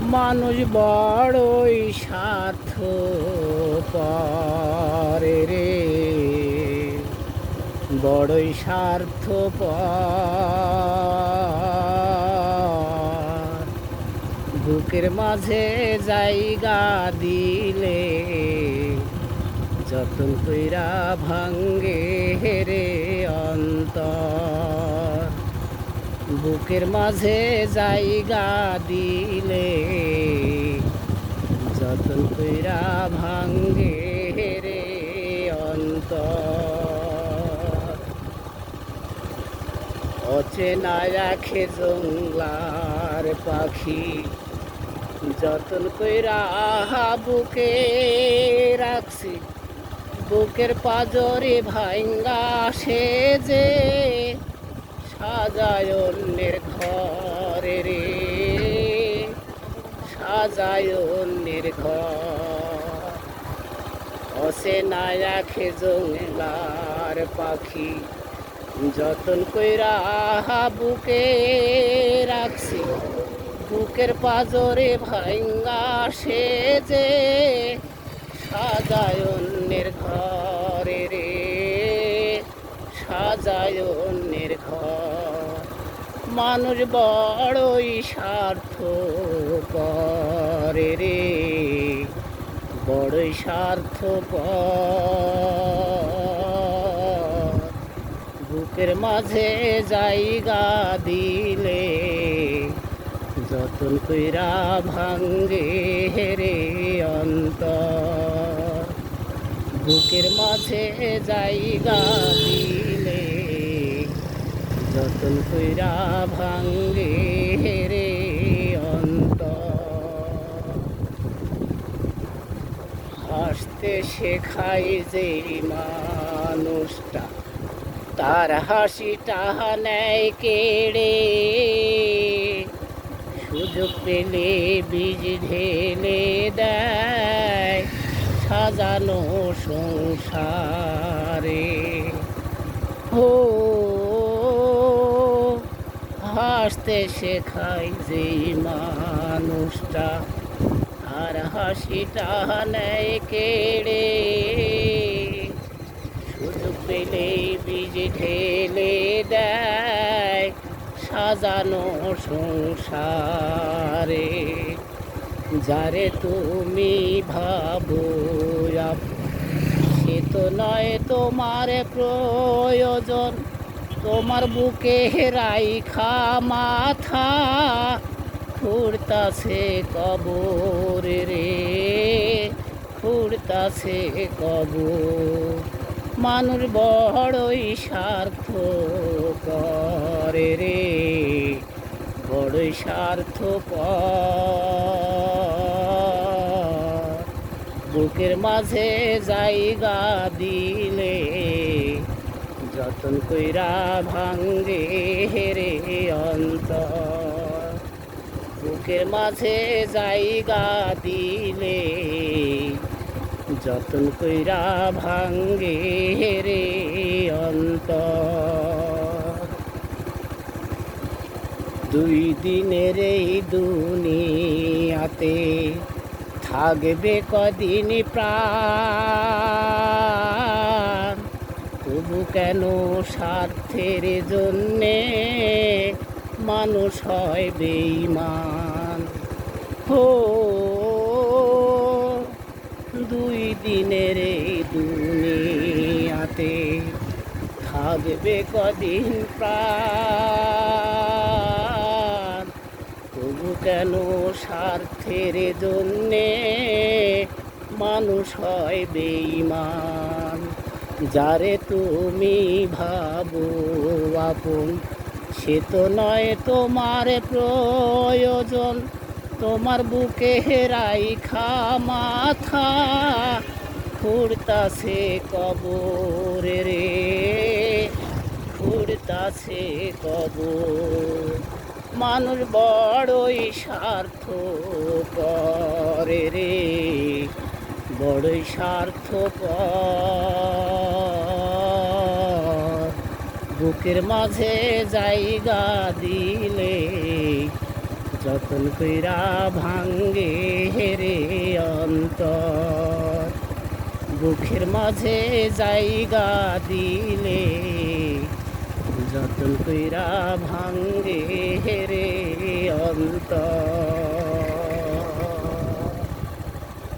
মানুষ বড়ই স্বার্থ পরে রে। বড়ই স্বার্থ বুকের মাঝে জায়গা দিলে যতন কইরা ভাঙ্গে হেরে অন্তর। বুকের মাঝে জায়গা দিলে কইরা ভাঙ্গে রে অন্তর। অচেনা রাখে জংলার পাখি, যতন কইরা বুকে রাখছি, বুকের পাজরে ভাঙ্গা সে যে সাজায় অন্যের ঘরে রে। সাজায় অন্যের ঘর। অসে না রাখে পাখি। যতন কইরা বুকে রাখছি, বুকের পাজরে ভাঙ্গা সে যে সাজায় অন্যের ঘরে রে, সাজায় অন্যের ঘর। মানুষ বড়ই স্বার্থ করে রে বড়ই স্বার্থ বুকের মাঝে জায়গা দিলে যতন কইরা ভাঙ্গে হেরে অন্ত বুকের মাঝে জায়গা দিলে যতন কইরা ভাঙ্গে হেরে অন্তর শেখাই যে মানুষটা। তার হাসিটা নেয় কেড়ে সুযোগ পেলে বীজ ঢেলে দেয় সাজানো সংসারে। হো হাসতে শেখাই যে মানুষটা। আর হাসিটা নেয় কেড়ে। সুযোগ পেলে বীজ ঢেলে দেয় সাজানো সংসারে। যারে তুমি ভাবো সে তো নয় তোমার প্রয়োজন। তোমার বুকে রাইখা মাথা খুঁড়তাছে কবর রে, খুঁড়তাছে কবর। মানুষ বড়ই স্বার্থ করে রে, বড়ই স্বার্থ বুকের মাঝে জায়গা দিলে যতন কইরা ভাঙ্গে হেরে অন্তর। বুকের মাঝে জায়গা দিলে যতন কইরা ভাঙ্গে রে অন্তর। দুই দিনের এই দুনিয়াতে থাকবে কদিন প্রাণ। তবু কেন স্বার্থের জন্যে মানুষ হয় বেইমান দুই দিনের এই দুনিয়াতে থাকবে কদিন প্রাণ। তবু কেন স্বার্থের জন্যে মানুষ হয় বেইমান যারে তুমি ভাবো আপন, সে তো নয় তোমার প্রয়োজন। তোমার বুকে রাইখা মাথা খুঁড়তাছে কবর রে, খুঁড়তাছে কবর। মানুষ বড়ই স্বার্থ করে রে, বড়ই স্বার্থ বুকের মাঝে জায়গা দিলে যতন কইরা ভাঙ্গে হেরে অন্তর। বুকের মাঝে জায়গা দিলে যতন কইরা ভাঙ্গে হেরে অন্তর।